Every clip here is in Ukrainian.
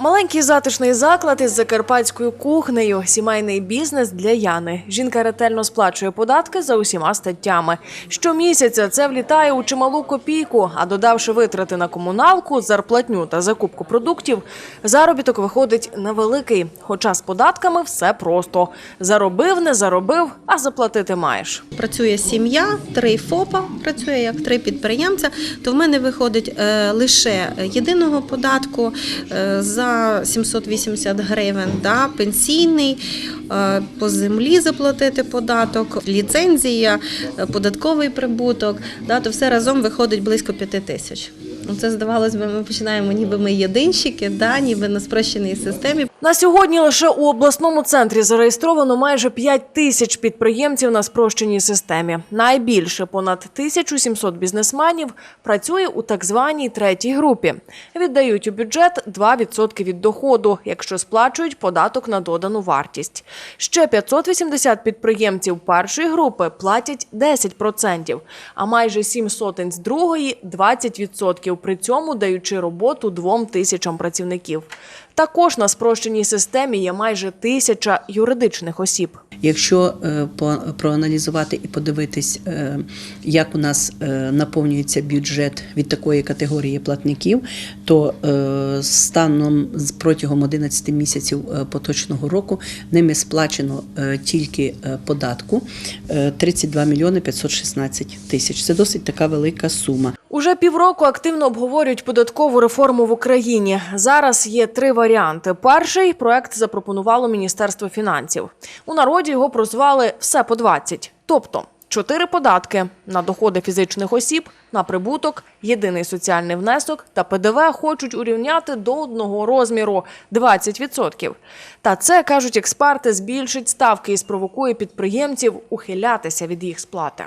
Маленький затишний заклад із закарпатською кухнею, сімейний бізнес для Яни. Жінка ретельно сплачує податки за усіма статтями. Щомісяця це влітає у чималу копійку, а додавши витрати на комуналку, зарплатню та закупку продуктів, заробіток виходить невеликий. Хоча з податками все просто: заробив, не заробив, а заплатити маєш. Працює сім'я, три ФОПа, працює як три підприємця, то в мене виходить е, лише єдиного податку е, за 780 гривень, да, пенсійний, е, по землі заплатити податок, ліцензія, е, податковий прибуток, да, то все разом виходить близько 5 тисяч. Це здавалось би, ми починаємо, ніби ми єдинщики, да, ніби на спрощеній системі. На сьогодні лише у обласному центрі зареєстровано майже 5 тисяч підприємців на спрощеній системі. Найбільше понад 1700 бізнесменів працює у так званій третій групі. Віддають у бюджет 2% від доходу, якщо сплачують податок на додану вартість. Ще 580 підприємців першої групи платять 10%, а майже 7 сотень з другої 20%, при цьому даючи роботу двом тисячам працівників. Також на спрощеній системі є майже тисяча юридичних осіб. Якщо е, проаналізувати і подивитись, е, як у нас е, наповнюється бюджет від такої категорії платників, то станом протягом 11 місяців поточного року ними сплачено тільки податку е, 32 мільйони 516 тисяч. Це досить така велика сума. Уже півроку активно обговорюють податкову реформу в Україні. Зараз є три варіанти. Перший проект запропонувало Міністерство фінансів. У народі його прозвали все по 20. тобто чотири податки на доходи фізичних осіб, на прибуток, єдиний соціальний внесок та ПДВ хочуть урівняти до одного розміру 20%. Та це кажуть експерти, збільшить ставки і спровокує підприємців ухилятися від їх сплати.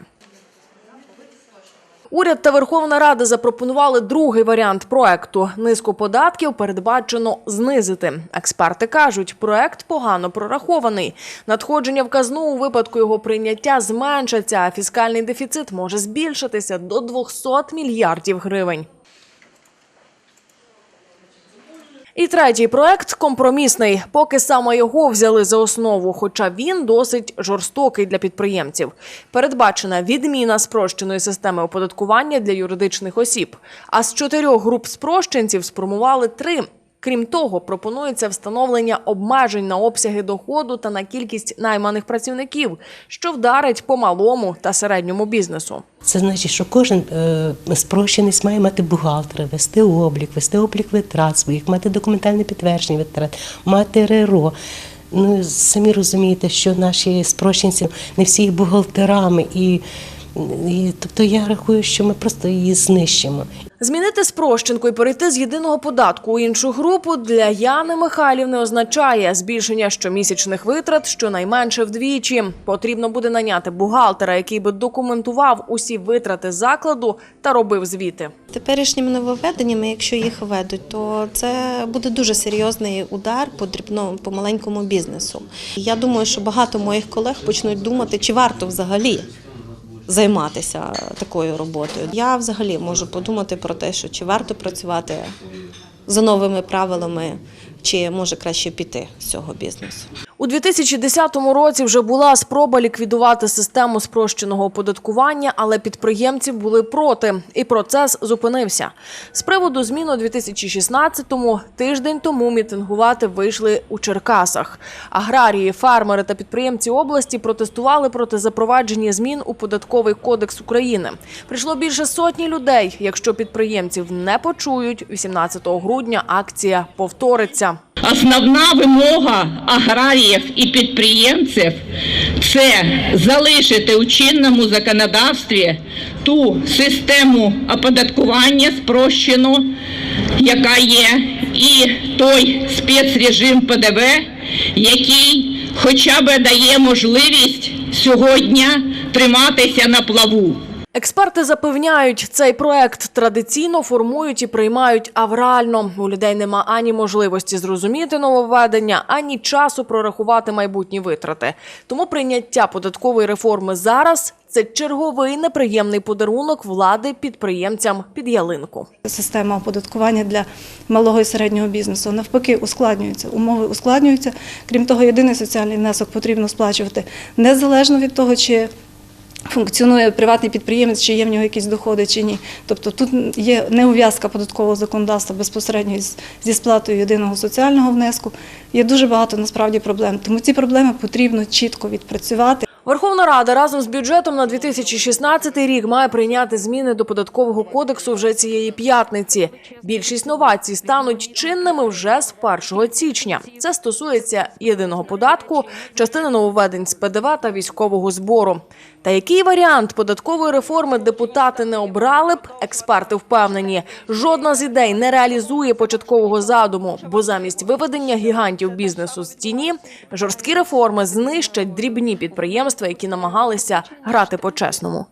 Уряд та Верховна Рада запропонували другий варіант проекту. Низку податків передбачено знизити. Експерти кажуть, проект погано прорахований. Надходження в казну у випадку його прийняття зменшаться, а фіскальний дефіцит може збільшитися до 200 мільярдів гривень. І третій проект компромісний. Поки саме його взяли за основу, хоча він досить жорстокий для підприємців. Передбачена відміна спрощеної системи оподаткування для юридичних осіб. А з чотирьох груп спрощенців сформували три. Крім того, пропонується встановлення обмежень на обсяги доходу та на кількість найманих працівників, що вдарить по малому та середньому бізнесу. Це значить, що кожен е, спрощеність має мати бухгалтера, вести облік, вести облік витрат своїх, мати документальне підтвердження витрат, мати РРО. Ну, самі розумієте, що наші спрощенці не всі бухгалтерами, і, і тобто я рахую, що ми просто її знищимо. Змінити спрощенку і перейти з єдиного податку у іншу групу для Яни Михайлівни означає збільшення щомісячних витрат щонайменше вдвічі. Потрібно буде наняти бухгалтера, який би документував усі витрати закладу та робив звіти. Теперішніми нововведеннями, якщо їх введуть, то це буде дуже серйозний удар по дрібному, по маленькому бізнесу. Я думаю, що багато моїх колег почнуть думати, чи варто взагалі займатися такою роботою. Я взагалі можу подумати про те, що чи варто працювати за новими правилами, чи може краще піти з цього бізнесу. У 2010 році вже була спроба ліквідувати систему спрощеного оподаткування, але підприємці були проти, і процес зупинився. З приводу змін у 2016-му тиждень тому мітингувати вийшли у Черкасах. Аграрії, фермери та підприємці області протестували проти запровадження змін у податковий кодекс України. Прийшло більше сотні людей. Якщо підприємців не почують, 18 грудня акція повториться. Основна вимога аграріїв і підприємців це залишити у чинному законодавстві ту систему оподаткування спрощену, яка є, і той спецрежим ПДВ, який хоча б дає можливість сьогодні триматися на плаву. Експерти запевняють, цей проект традиційно формують і приймають аврально. У людей нема ані можливості зрозуміти нововведення, ані часу прорахувати майбутні витрати. Тому прийняття податкової реформи зараз це черговий неприємний подарунок влади підприємцям під ялинку. Система оподаткування для малого і середнього бізнесу навпаки ускладнюється. Умови ускладнюються. Крім того, єдиний соціальний внесок потрібно сплачувати незалежно від того, чи функціонує приватний підприємець, чи є в нього якісь доходи, чи ні. Тобто тут є неув'язка податкового законодавства безпосередньо зі сплатою єдиного соціального внеску. Є дуже багато насправді проблем. Тому ці проблеми потрібно чітко відпрацювати. Верховна Рада разом з бюджетом на 2016 рік має прийняти зміни до податкового кодексу вже цієї п'ятниці. Більшість новацій стануть чинними вже з 1 січня. Це стосується єдиного податку, частини нововведень з ПДВ та військового збору. Та який варіант податкової реформи депутати не обрали б, експерти впевнені, жодна з ідей не реалізує початкового задуму, бо замість виведення гігантів бізнесу з тіні жорсткі реформи знищать дрібні підприємства, які намагалися грати по-чесному.